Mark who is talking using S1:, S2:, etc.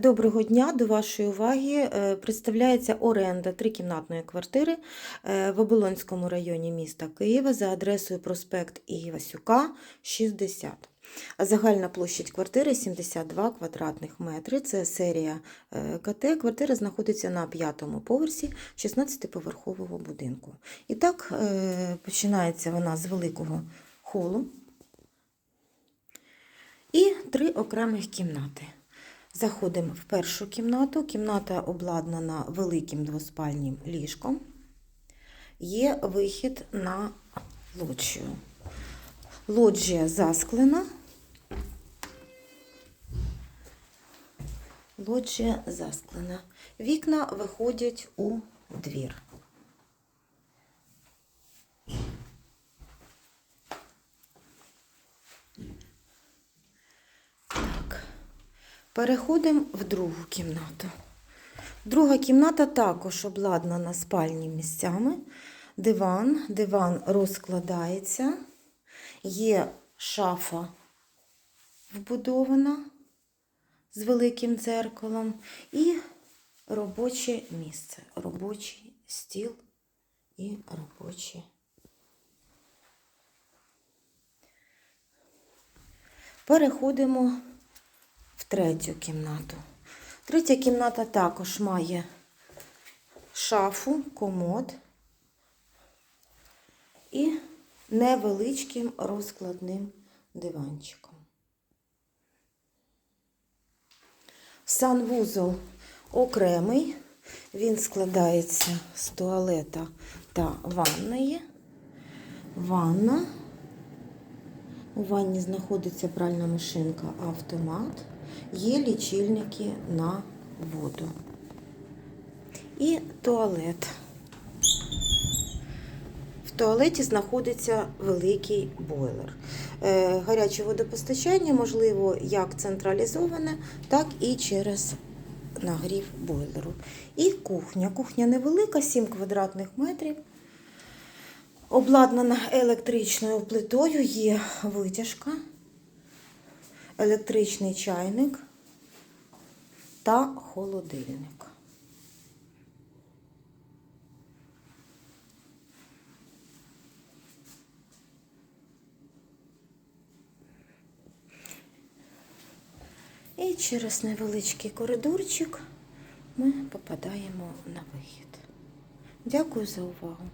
S1: Доброго дня. До вашої уваги е, представляється оренда трикімнатної квартири е, в Оболонському районі міста Києва за адресою проспект Івасюка, 60. Загальна площадь квартири 72 квадратних метри. Це серія е, КТ. Квартира знаходиться на п'ятому поверсі 16-поверхового будинку. І так починається вона з великого холу і три окремих кімнати. Заходимо в першу кімнату. Кімната обладнана великим двоспальним ліжком. Є вихід на лоджію. Лоджія засклена. Лоджія засклена. Вікна виходять у двір. Переходимо в другу кімнату. Друга кімната також обладнана спальніми місцями. Диван, диван розкладається, є шафа вбудована з великим дзеркалом і робоче місце, робочий стіл і робоче. Переходимо третю кімнату. Третя кімната також має шафу, комод і невеличким розкладним диванчиком. Санвузол окремий, він складається з туалета та ванної. Ванна. У ванні знаходиться пральна машинка автомат. Є лічильники на воду. І туалет. В туалеті знаходиться великий бойлер. Е, Гаряче водопостачання, можливо, як централізоване, так і через нагрів бойлеру. І кухня. Кухня невелика, 7 квадратних метрів. Обладнана електричною плитою, є витяжка, електричний чайник та холодильник. І через невеличкий коридорчик ми попадаємо на вихід. Дякую за увагу.